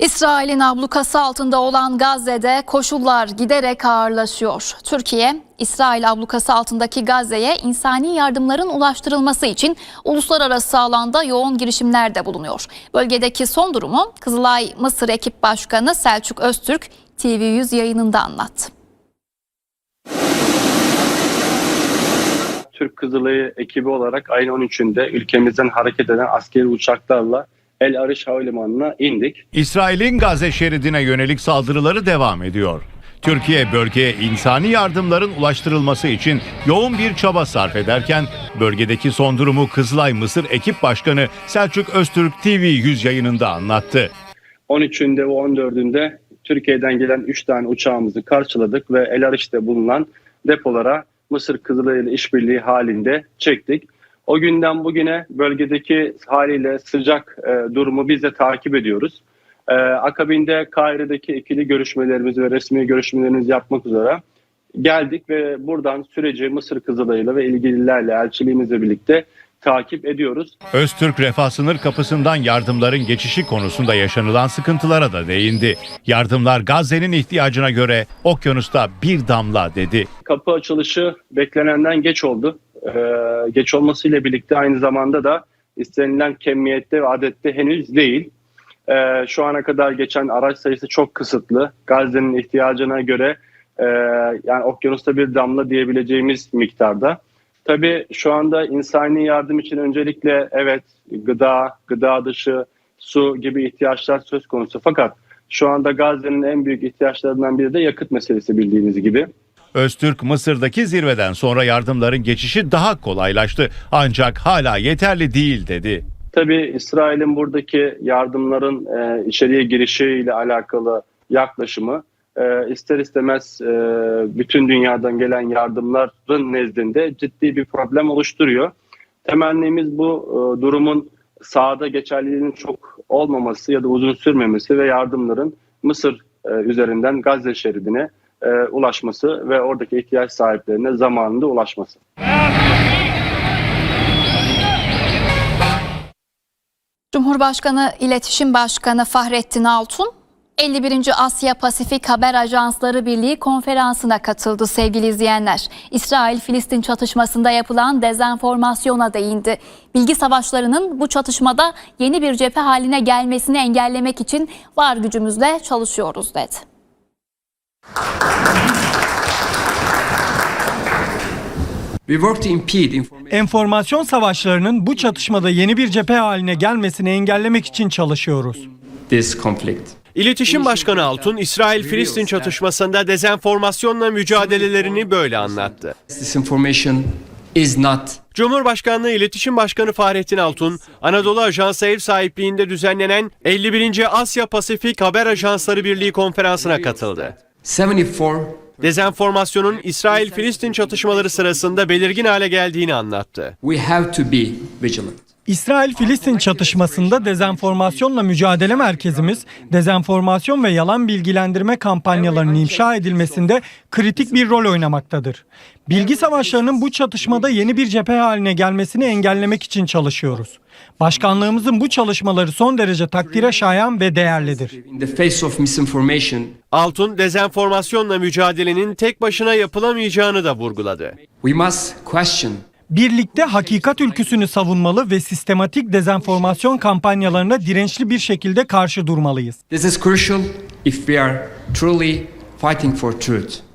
İsrail'in ablukası altında olan Gazze'de koşullar giderek ağırlaşıyor. Türkiye, İsrail ablukası altındaki Gazze'ye insani yardımların ulaştırılması için uluslararası alanda yoğun girişimlerde bulunuyor. Bölgedeki son durumu Kızılay Mısır Ekip Başkanı Selçuk Öztürk TV100 yayınında anlattı. Türk Kızılayı ekibi olarak ayın 13'ünde ülkemizden hareket eden askeri uçaklarla El Arish Havalimanı'na indik. İsrail'in Gazze şeridine yönelik saldırıları devam ediyor. Türkiye bölgeye insani yardımların ulaştırılması için yoğun bir çaba sarf ederken bölgedeki son durumu Kızılay Mısır Ekip Başkanı Selçuk Öztürk TV100 yayınında anlattı. 13'ünde ve 14'ünde Türkiye'den gelen 3 tane uçağımızı karşıladık ve El Arish'te bulunan depolara Mısır Kızılayı ile işbirliği halinde çektik. O günden bugüne bölgedeki haliyle sıcak e, durumu biz de takip ediyoruz. E, akabinde Kahire'deki ikili görüşmelerimizi ve resmi görüşmelerimizi yapmak üzere geldik ve buradan süreci Mısır Kızılayı'yla ve ilgililerle elçiliğimizle birlikte takip ediyoruz. Öztürk Refah sınır kapısından yardımların geçişi konusunda yaşanılan sıkıntılara da değindi. Yardımlar Gazze'nin ihtiyacına göre okyanusta bir damla dedi. kapı açılışı beklenenden geç oldu. Ee, geç olmasıyla birlikte aynı zamanda da istenilen kemiyette ve adette henüz değil. Ee, şu ana kadar geçen araç sayısı çok kısıtlı. Gazze'nin ihtiyacına göre e, yani okyanusta bir damla diyebileceğimiz miktarda. Tabii şu anda insani yardım için öncelikle evet gıda, gıda dışı, su gibi ihtiyaçlar söz konusu. Fakat şu anda Gazze'nin en büyük ihtiyaçlarından biri de yakıt meselesi bildiğiniz gibi. Öztürk Mısır'daki zirveden sonra yardımların geçişi daha kolaylaştı ancak hala yeterli değil dedi. Tabii İsrail'in buradaki yardımların e, içeriye girişiyle alakalı yaklaşımı e, ister istemez e, bütün dünyadan gelen yardımların nezdinde ciddi bir problem oluşturuyor. Temennimiz bu e, durumun sahada geçerliliğinin çok olmaması ya da uzun sürmemesi ve yardımların Mısır e, üzerinden Gazze şeridine e, ulaşması ve oradaki ihtiyaç sahiplerine zamanında ulaşması. Cumhurbaşkanı İletişim Başkanı Fahrettin Altun 51. Asya Pasifik Haber Ajansları Birliği konferansına katıldı sevgili izleyenler. İsrail-Filistin çatışmasında yapılan dezenformasyona değindi. Bilgi savaşlarının bu çatışmada yeni bir cephe haline gelmesini engellemek için var gücümüzle çalışıyoruz dedi. We work to impede information. Enformasyon savaşlarının bu çatışmada yeni bir cephe haline gelmesini engellemek için çalışıyoruz. this conflict. İletişim Başkanı Altun, İsrail-Filistin çatışmasında dezenformasyonla mücadelelerini böyle anlattı. Cumhurbaşkanlığı İletişim Başkanı Fahrettin Altun, Anadolu Ajansı ev sahipliğinde düzenlenen 51. Asya Pasifik Haber Ajansları Birliği konferansına katıldı. 74 Dezenformasyonun İsrail-Filistin çatışmaları sırasında belirgin hale geldiğini anlattı. we have to be vigilant. İsrail-Filistin çatışmasında dezenformasyonla mücadele merkezimiz, dezenformasyon ve yalan bilgilendirme kampanyalarının inşa edilmesinde kritik bir rol oynamaktadır. Bilgi savaşlarının bu çatışmada yeni bir cephe haline gelmesini engellemek için çalışıyoruz. Başkanlığımızın bu çalışmaları son derece takdire şayan ve değerlidir. Altun, dezenformasyonla mücadelenin tek başına yapılamayacağını da vurguladı. we must question Birlikte hakikat ülküsünü savunmalı ve sistematik dezenformasyon kampanyalarına dirençli bir şekilde karşı durmalıyız. this is crucial if we are truly fighting for truth.